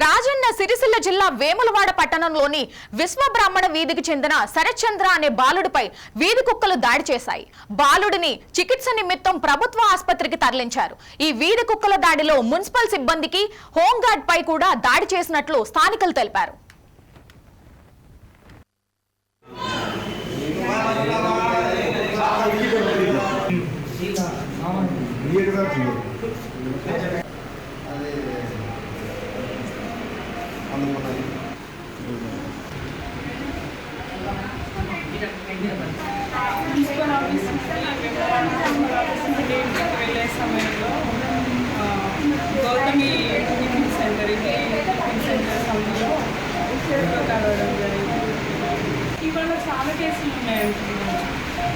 రాజన్న సిరిసిల్ల జిల్లా వేములవాడ పట్టణంలోని విశ్వబ్రాహ్మణ వీధికి చెందిన శరచంద్ర అనే బాలుడిపై వీధి కుక్కలు దాడి చేశాయి. బాలుడిని చికిత్స నిమిత్తం ప్రభుత్వ ఆసుపత్రికి తరలించారు. ఈ వీధి కుక్కల దాడిలో మున్సిపల్ సిబ్బందికి హోంగార్డ్ పై కూడా దాడి చేసినట్లు స్థానికులు తెలిపారు. ప్రిన్సిపల్ వెళ్ళే సమయంలో గౌతమి టిఫిన్ సెంటర్కి టిఫిన్ సెంటర్ సమయంలో కలవడం జరిగింది ఇవాళ చాలా కేసులు ఉన్నాయంటున్నాను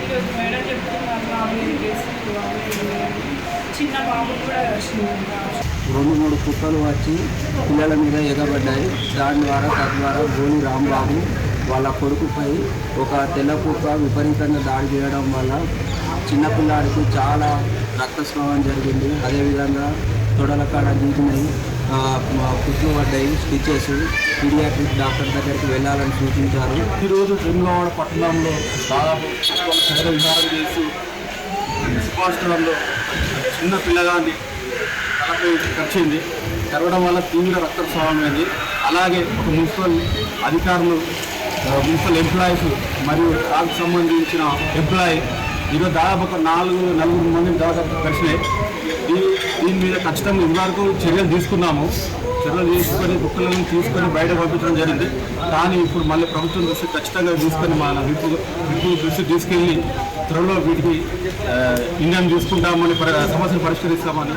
ఈరోజు మేడం చెప్తున్నారు నాలుగైదు కేసులు అవి చిన్న బాబు కూడా వచ్చింది. రెండు మూడు కుక్కలు వచ్చి పిల్లల మీద ఎగబడ్డాయి. దాని ద్వారా తద్వారా గోని రాంబాబు వాళ్ళ కొడుకుపై ఒక తెల్ల కుక్క విపరీతంగా దాడి చేయడం వల్ల చిన్నపిల్లాడికి చాలా రక్తస్రావం జరిగింది. అదేవిధంగా తొడల కాడ మా కుట్లు పడ్డాయి స్టిచెస్ పీడియాట్రిక్ డాక్టర్ దగ్గరికి వెళ్ళాలని సూచించారు. ఈరోజు వేములవాడ పట్టణంలో దాదాపు చేస్తూ సుభాషణంలో చిన్న పిల్లగాన్ని తలపై కరిచింది. కరవడం వల్ల తీవ్ర రక్తస్రావం అయింది అలాగే ఒక మున్సిపల్ అధికారులు మున్సిపల్ ఎంప్లాయీస్ మరియు దానికి సంబంధించిన ఎంప్లాయీ ఈరోజు దాదాపు ఒక నాలుగు నలుగురు మంది దాదాపు కలిసినాయి. దీ దీని మీద ఖచ్చితంగా ఇదివరకు చర్యలు తీసుకున్నాము. చర్యలు తీసుకొని బుక్కులను తీసుకొని బయట పంపించడం జరిగింది. కానీ ఇప్పుడు మళ్ళీ ప్రభుత్వం దృష్టి ఖచ్చితంగా తీసుకొని మన విప్పు విప్పు దృష్టి తీసుకెళ్ళి త్వరలో వీటికి ఇంజన్ చూసుకుంటామని సమస్యలు పరి- సమస్యను పరిష్కరిస్తామని